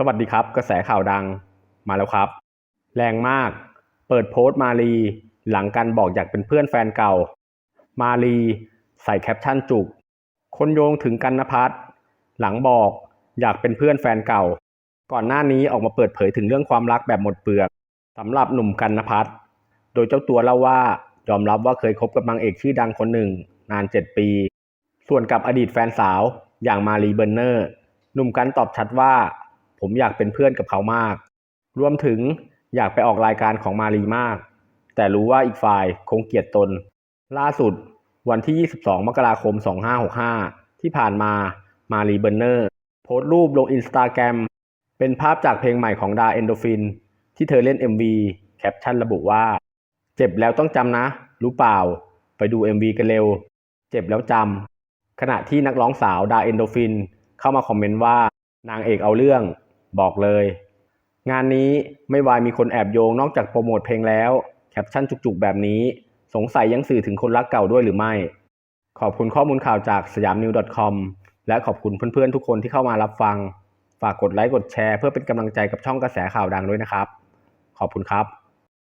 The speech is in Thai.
สวัสดีครับ กระแสข่าวดังมาแล้วครับ แรงมาก เปิดโพสต์มาลี หลังกันบอกอยากเป็นเพื่อนแฟนเก่า มาลีใส่แคปชั่นจุก คนโยงถึงกันนพัฒน์หลังบอกอยากเป็นเพื่อนแฟนเก่า ก่อนหน้านี้ออกมาเปิดเผยถึงเรื่องความรักแบบหมดเปลือกสำหรับหนุ่มกันนพัฒน์โดยเจ้าตัวเล่าว่ายอมรับว่าเคยคบกับนางเอกชื่อดังคนหนึ่ง นาน 7 ปี ส่วนกับอดีตแฟนสาวอย่างมารีเบอร์เนอร์ หนุ่มกันตอบชัดว่า ผมอยากเป็นเพื่อนกับเขามาก รวมถึงอยากไปออกรายการของมารีมาก แต่รู้ว่าอีกฝ่ายคงเกลียดตน ล่าสุดวันที่ 22 มกราคม 2565 ที่ผ่านมามารีเบอร์เนอร์ โพสต์รูปลงอินสตาแกรมเป็นภาพจากเพลงใหม่ของดาเอนโดฟิน ที่เธอเล่น MV แคปชั่นระบุว่า เจ็บแล้วต้องจำนะ รู้เปล่า ไปดู MV กันเร็ว เจ็บแล้วจำขณะที่นักร้องสาวดาเอนโดฟิน เข้ามาคอมเมนต์ว่านางเอกเอาเรื่อง บอกเลย งานนี้ไม่วายมีคนแอบโยงนอกจากโปรโมทเพลงแล้ว แคปชั่นจุกๆแบบนี้ สงสัยยังสื่อถึงคนรักเก่าด้วยหรือไม่ ขอบคุณข้อมูลข่าวจากสยามนิว .com และขอบคุณเพื่อนๆทุกคนที่เข้ามารับฟัง ฝากกดไลค์กดแชร์เพื่อเป็นกำลังใจกับช่องกระแสข่าวดังด้วยนะครับ ขอบคุณครับ